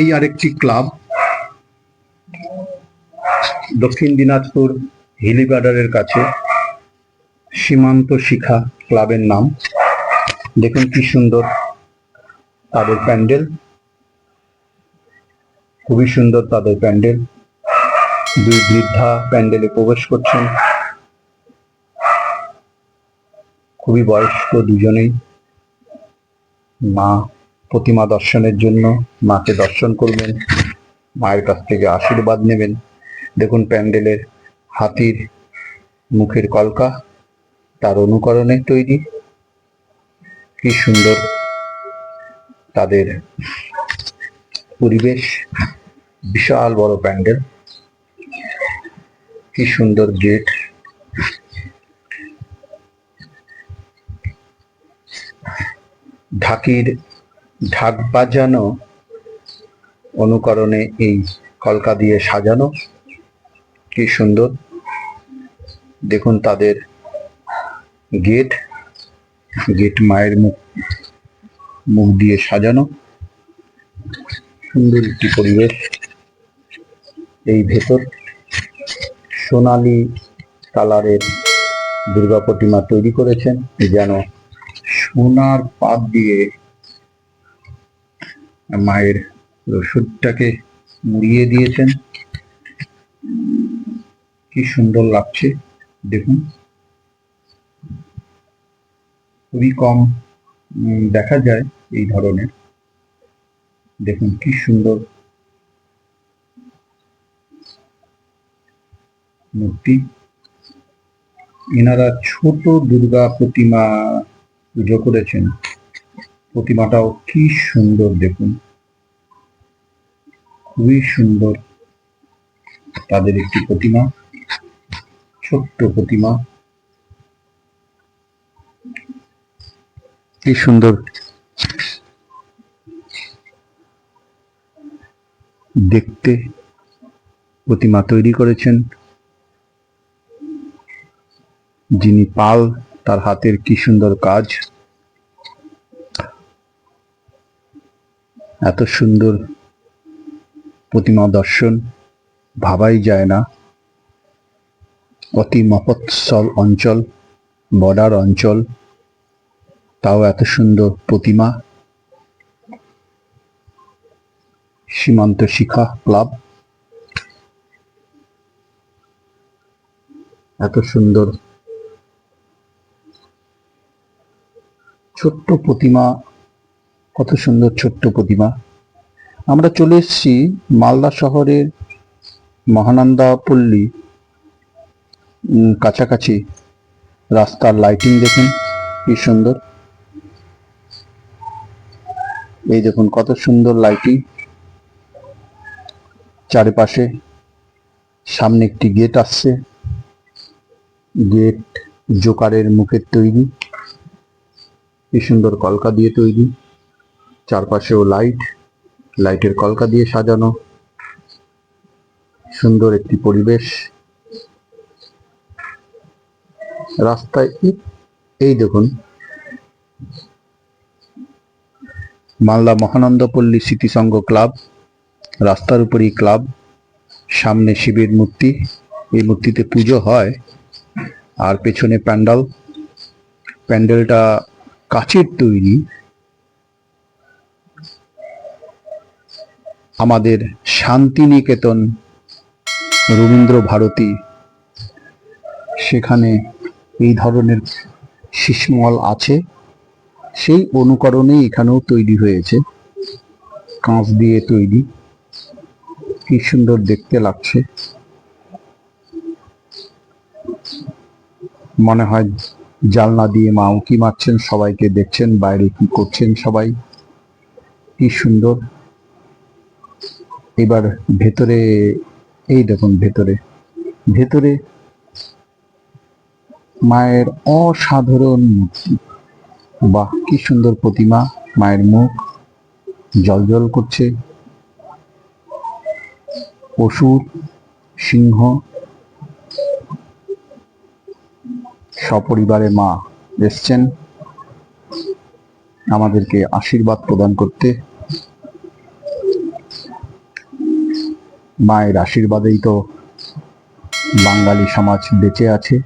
এই আরেকটি ক্লাব, দক্ষিণ দিনাজপুর হিলিবার্ডারের কাছে, সীমান্ত শিখা ক্লাবের নাম। দেখুন কি সুন্দর তাদের প্যান্ডেল। খুবই সুন্দর তাদের প্যান্ডেল। দুই বৃদ্ধা প্যান্ডেলে প্রবেশ করছেন। খুবই বয়স্ক দুজনেই, মা প্রতিমা দর্শনের জন্য মাকে দর্শন করবেন, মায়ের কাছ থেকে আশীর্বাদ নেবেন। দেখুন প্যান্ডেলের হাতির মুখের কলকা, তার অনুকরণে তৈরি। কি সুন্দর তাদের পরিবেশ, বিশাল বড় প্যান্ডেল। কি সুন্দর গেট। ঢাকির ঢাক বাজানো অনুকরণে এই কলকা দিয়ে সাজানো। কি সুন্দর। দেখুন তাদের গেট গেট মায়ের মুখ মুখ দিয়ে সাজানো। সুন্দর একটি পরিবেশ এই ভেতর। সোনালি কালারের দুর্গা প্রতিমা তৈরি করেছেন, যেন সোনার পাত দিয়ে মায়ের রসুদটাকে মুড়িয়ে দিয়েছেন। কি সুন্দর লাগছে, দেখুন। খুবই কম দেখা যায় এই ধরনের। দেখুন কি সুন্দর। মূর্তি। এনারা ছোট দুর্গা প্রতিমা পুজো করেছেন। প্রতিমাটাও কি সুন্দর দেখুন। খুবই সুন্দর তাদের একটি প্রতিমা ছোট্ট প্রতিমা। কি সুন্দর। দেখতে প্রতিমা তৈরি করেছেন। যিনি পাল তার হাতের কি সুন্দর কাজ। এত সুন্দর প্রতিমা দর্শন ভাবাই যায় না। অতি মফৎসল অঞ্চল, বর্ডার অঞ্চল, তাও এত সুন্দর প্রতিমা। সীমান্ত শিখা ক্লাব। এত সুন্দর ছোট্ট প্রতিমা কত সুন্দর ছোট্ট প্রতিমা। আমরা চলে এসেছি মালদা শহরের মহানন্দা পল্লী কাছাকাছি। রাস্তার লাইটিং দেখুন, কি সুন্দর। এই দেখুন কত সুন্দর লাইটিং চারিপাশে সামনে একটি গেট আসছে। গেট জোকারের মুখের তৈরি। কি সুন্দর কলকা দিয়ে তৈরি। চারপাশেও লাইট লাইটের কলকা দিয়ে সাজানো, সুন্দর একটি পরিবেশ। রাস্তায় এই- দেখুন। মালদা মহানন্দপল্লী স্মৃতিসংঘ ক্লাব, রাস্তার উপরই ক্লাব, সামনে শিবের মূর্তি। এই মূর্তিতে পুজো হয়, আর পেছনে প্যান্ডেল। প্যান্ডেলটা কাচের তৈরি। আমাদের শান্তিনিকেতন রবীন্দ্র ভারতী। সেখানে এই ধরনের শিশমল আছে। সেই অনুকরণে এখানেও তৈরি হয়েছে। কাঁচ দিয়ে তৈরি। কি সুন্দর দেখতে লাগছে। মনে হয় জালনা দিয়ে মা উঁকি মারছেন, সবাইকে দেখছেন, বাইরে কি করছেন সবাই। কি সুন্দর। এবার ভেতরে, এই দেখুন ভেতরে। ভেতরে মায়ের অসাধারণ মূর্তি। বাহ, কি সুন্দর প্রতিমা, মায়ের মুখ জল করছে। অসুর, সিংহ সপরিবারে মা এসছেন। আমাদেরকে আশীর্বাদ প্রদান করতে। মায়ের আশীর্বাদেই তো বাঙালি সমাজ বেঁচে আছে।